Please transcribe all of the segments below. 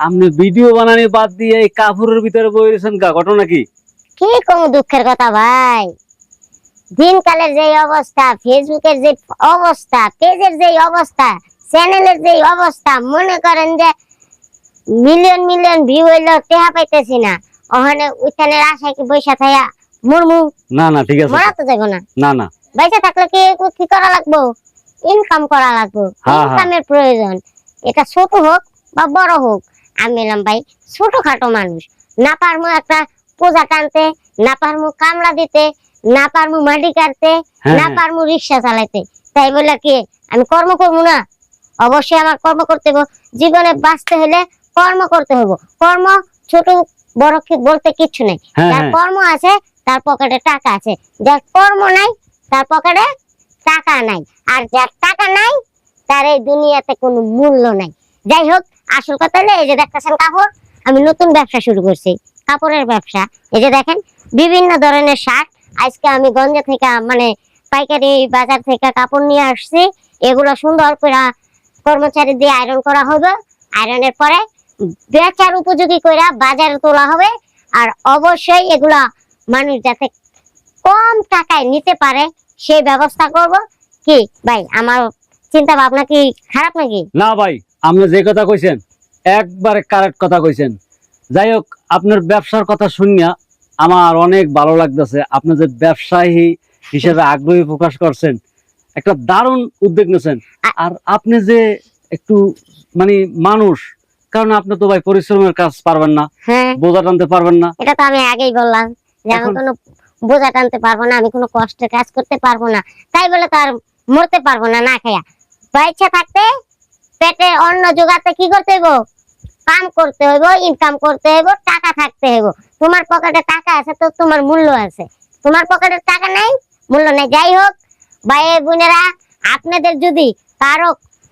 আপনি ভিডিও বানানি বাদ দিয়ে এই কাপড়ের ভিতরে বইরেছেন কা ঘটনা কি? কি কম দুঃখের কথা ভাই? দিনকালের যে অবস্থা ফেসবুকের যে অবস্থা পেজের যে অবস্থা চ্যানেলের যে অবস্থা মনে করেন যে মিলিয়ন মিলিয়ন ভিউ হইল টেহা পাইতেছি না। ওখানে উঠানের আশায় কি বৈশা থাইয়া মুরমু? না না ঠিক আছে। মরা তো যাব না। না না। বেঁচে থাকলে কি কি করা লাগবো? ইনকাম করা লাগবো। হ্যাঁ, হ্যাঁ। ইনকামের প্রয়োজন। এটা ছোট হোক বা বড় হোক আমি এলাম ভাই ছোটখাটো মানুষ। না পারমু একটা পূজা টানতে না পারমু কামলা দিতে না পারমু মাটি কাটতে হ্যাঁ, না হ্যাঁ। পারমু রিক্সা চালাইতে। তাই বলে কি আমি কর্ম করব না? অবশ্যই আমার কর্ম করতে হবে জীবনে বাঁচতে হলে কর্ম করতে হবে কর্ম ছোট বড় কি- বলতে কিচ্ছু নেই। হ্যাঁ যার কর্ম আছে তার পকেটে টাকা আছে। যার কর্ম নাই তার পকেটে টাকা নাই। আর যার টাকা নাই তার এই দুনিয়াতে কোনো মূল্য নাই। যাই হোক আসল কথা হলো, এই যে দেখতেছেন কাপড়, আমি নতুন ব্যবসা শুরু করছি। কাপড়ের ব্যবসা। এই যে দেখেন, বিভিন্ন ধরনের শার্ট। আজকে আমি গঞ্জ থেকে মানে পাইকারি বাজার থেকে কাপড় নিয়ে আসছি। এগুলো সুন্দর করে কর্মচারী দিয়ে আয়রন করা হবে। আয়রনের পরে বেচার উপযোগী করে বাজারে তোলা হবে। আর অবশ্যই এগুলা মানুষ যাতে কম টাকায় নিতে পারে, সেই ব্যবস্থা করব। কি, ভাই, আমার চিন্তা ভাবনা কি খারাপ নাকি? না, ভাই আপনি যে কথা কইছেন একবারে কারেক্ট কথা কইছেন। যাই হোক আপনার ব্যবসার কথা শুনিয়া আমার অনেক ভালো লাগতেছে। আপনি যে ব্যবসায়ী হিসেবে আগ্রহী প্রকাশ করছেন একটা দারুণ উদ্যোগ নিয়েছেন। আর আপনি যে একটু মানে মানুষ কারণ আপনি তো ভাই পরিশ্রমের কাজ পারবেন না হ্যাঁ। বোঝা টানতে পারবেন না। এটা তো আমি আগেই বললাম যে আমি কোনো বোঝা টানতে পারব না আমি কোনো কষ্টের কাজ করতে পারব না। তাই বলে তার মরতে পারব না না খাইয়া বা ইচ্ছা থাকতে পেটে অন্ন জোগাতে কি করতে হইব? কাম করতে হইব ইনকাম করতে হইব, টাকা থাকতে হইব। তোমার পকেটে টাকা আছে তো তোমার মূল্য আছে। তোমার পকেটে টাকা নাই, মূল্য নেই। যাই হোক ভাই বোনেরা, আপনাদের যদি কারও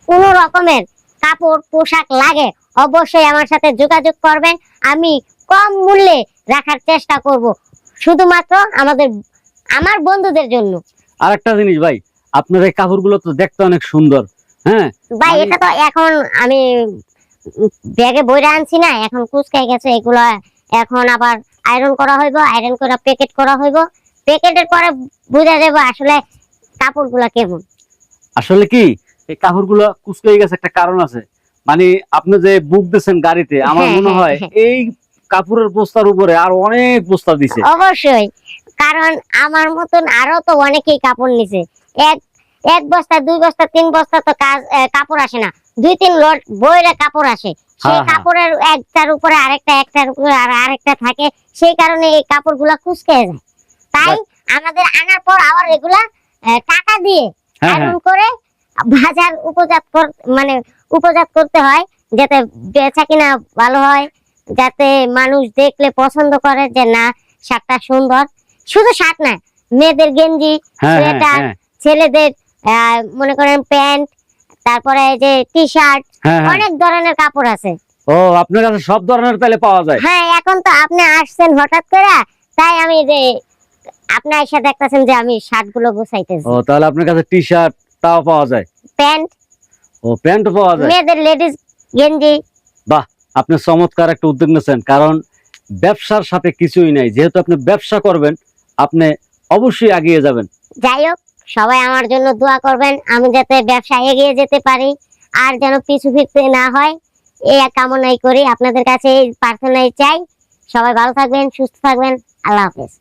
কোনো রকমের কাপড়, পোশাক লাগে, অবশ্যই আমার সাথে যোগাযোগ করবেন। আমি কম মূল্যে রাখার চেষ্টা করব, শুধুমাত্র আমাদের, আমার বন্ধুদের জন্য। আর একটা জিনিস ভাই, আপনার এই কাপড়গুলো তো দেখতে অনেক সুন্দর। হ্যাঁ। ভাই এটা তো এখন আমি ব্যাগে বইরা আনছি না এখন কুচকাই গেছে এগুলো এখন আবার আয়রন করা হইব আয়রন করে প্যাকেট করা হইব। প্যাকেটের পরে বুঝা যাবে আসলে কাপড়গুলা কেমন। আসলে কি এই কাপড়গুলো কুচকে গেছে একটা কারণ আছে। মানে আপনি যে বুক দিচ্ছেন গাড়িতে আমার হ্যাঁ, মনে হ্যাঁ, হয় হ্যাঁ। এই কাপড়ের বস্তার উপরে আর অনেক বস্তা দিছে। অবশ্যই কারণ আমার মতন আরও তো অনেকেই কাপড় নিছে। এক এক বস্তা দুই বস্তা তিন বস্তা তো কাজ কাপড় আসে না। দুই তিন লট বইরে কাপড় আসে। সেই হ্যাঁ, হ্যাঁ। কাপড়ের একটার উপরে আরেকটা একটার উপরে আর আরেকটা থাকে। সেই কারণে এই কাপড়গুলা কুচকে যায়। তাই আমাদের আনার পর আবার এগুলা টাকা দিয়ে হ্যাঁ হ্যাঁ। আয়রন করে বাজার উপজাত মানে উপজাত করতে হয় যাতে বেচা কিনা ভালো হয় যাতে মানুষ দেখলে পছন্দ করে যে না শার্টটা সুন্দর। শুধু শার্ট না মেয়েদের গেঞ্জি হ্যাঁ হ্যাঁ সোয়েটার হ্যাঁ। ছেলেদের মনে করেন প্যান্ট তারপরে যে টি শার্ট হ্যাঁ হ্যাঁ। অনেক ধরনের কাপড় আছে। ও আপনার কাছে সব ধরনের তাহলে পাওয়া যায়। হ্যাঁ এখন তো আপনি আসছেন হঠাৎ করে তাই আমি যে আপনি এসে দেখতেছেন যে আমি শার্টগুলো গুছাইতেছি। ও তাহলে আপনার কাছে টি শার্ট তাও পাওয়া যায়। প্যান্ট। ও প্যান্ট পাওয়া যায়। মেয়েদের লেডিস গেঞ্জি। বাহ আপনি চমৎকার একটা উদ্যোগ নিয়েছেন কারণ ব্যবসার সাথে কিছুই নাই। যেহেতু আপনি ব্যবসা করবেন আপনি অবশ্যই এগিয়ে যাবেন। যাই হোক সবাই আমার জন্য দোয়া করবেন, আমি যাতে ব্যবসা এগিয়ে যেতে পারি, আর যেন পিছু ফিরতে না হয়। এই কামনাই করি, আপনাদের কাছে এই প্রার্থনাই চাই। সবাই ভালো থাকবেন, সুস্থ থাকবেন, আল্লাহ হাফেজ।